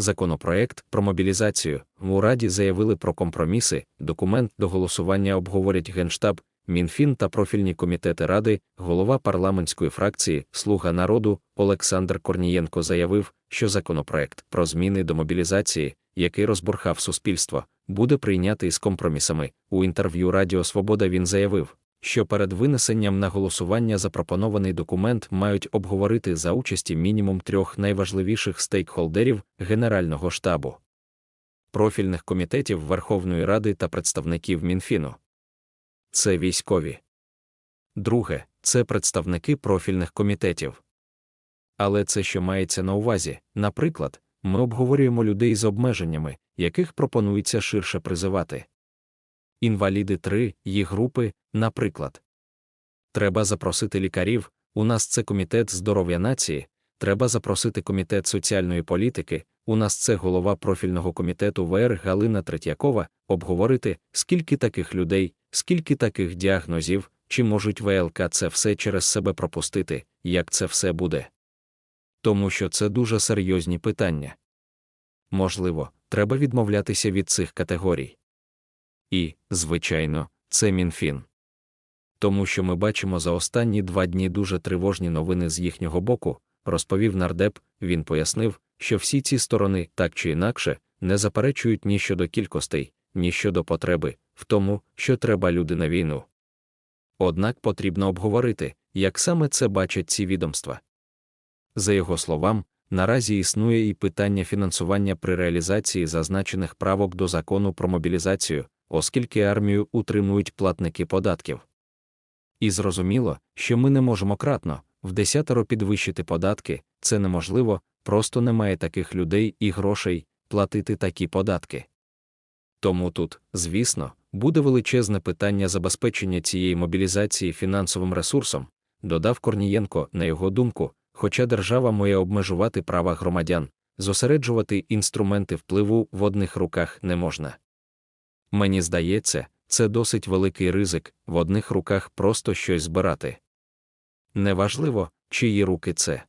законопроект про мобілізацію. В ураді заявили про компроміси. Документ до голосування обговорять Генштаб, Мінфін та профільні комітети Ради, голова парламентської фракції Слуга народу Олександр Корнієнко заявив, що законопроект про зміни до мобілізації, який розбурхав суспільство, буде прийнятий з компромісами. У інтерв'ю Радіо Свобода він заявив, що перед винесенням на голосування запропонований документ мають обговорити за участі мінімум трьох найважливіших стейкхолдерів Генерального штабу, профільних комітетів Верховної Ради та представників Мінфіну. Це військові. Друге це представники профільних комітетів. Але це що мається на увазі, наприклад, ми обговорюємо людей з обмеженнями, яких пропонується ширше призивати. Інваліди 3, їх групи, наприклад. Треба запросити лікарів, у нас це комітет здоров'я нації, треба запросити комітет соціальної політики, у нас це голова профільного комітету ВР Галина Третьякова, обговорити, скільки таких людей, скільки таких діагнозів, чи можуть ВЛК це все через себе пропустити, як це все буде. Тому що це дуже серйозні питання. Можливо, треба відмовлятися від цих категорій. І, звичайно, це Мінфін. Тому що ми бачимо за останні два дні дуже тривожні новини з їхнього боку, розповів нардеп, він пояснив, що всі ці сторони, так чи інакше, не заперечують ні щодо кількостей, ні щодо потреби, в тому, що треба люди на війну. Однак потрібно обговорити, як саме це бачать ці відомства. За його словам, наразі існує і питання фінансування при реалізації зазначених правок до закону про мобілізацію, оскільки армію утримують платники податків. І зрозуміло, що ми не можемо кратно, в десятеро підвищити податки, це неможливо, просто немає таких людей і грошей платити такі податки. Тому тут, звісно, буде величезне питання забезпечення цієї мобілізації фінансовим ресурсом, додав Корнієнко, на його думку, хоча держава має обмежувати права громадян, зосереджувати інструменти впливу в одних руках не можна. Мені здається, це досить великий ризик в одних руках просто щось збирати. Неважливо, чиї руки це.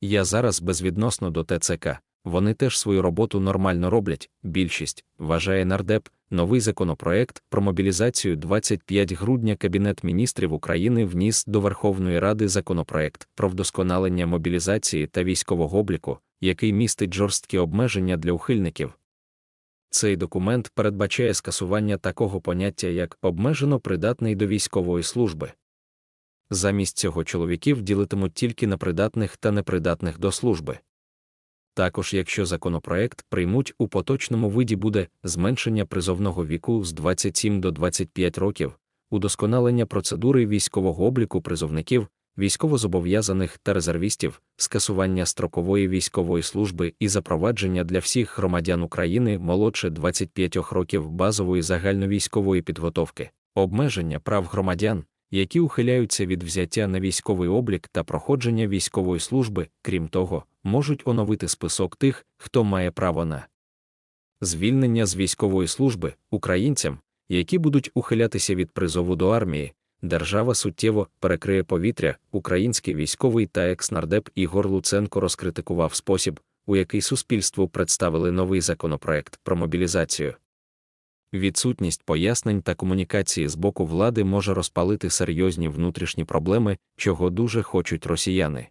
Я зараз безвідносно до ТЦК, вони теж свою роботу нормально роблять. Більшість, вважає нардеп, новий законопроект про мобілізацію 25 грудня Кабінет міністрів України вніс до Верховної Ради законопроект про вдосконалення мобілізації та військового обліку, який містить жорсткі обмеження для ухильників. Цей документ передбачає скасування такого поняття як обмежено придатний до військової служби. Замість цього чоловіків ділитимуть тільки на придатних та непридатних до служби. Також, якщо законопроект приймуть у поточному виді буде зменшення призовного віку з 27 до 25 років, удосконалення процедури військового обліку призовників, військовозобов'язаних та резервістів, скасування строкової військової служби і запровадження для всіх громадян України молодше 25 років базової загальновійськової підготовки, обмеження прав громадян, які ухиляються від взяття на військовий облік та проходження військової служби, крім того, можуть оновити список тих, хто має право на звільнення з військової служби українцям, які будуть ухилятися від призову до армії. Держава суттєво перекриє повітря, український військовий та екснардеп Ігор Луценко розкритикував спосіб, у який суспільству представили новий законопроект про мобілізацію. Відсутність пояснень та комунікації з боку влади може розпалити серйозні внутрішні проблеми, чого дуже хочуть росіяни.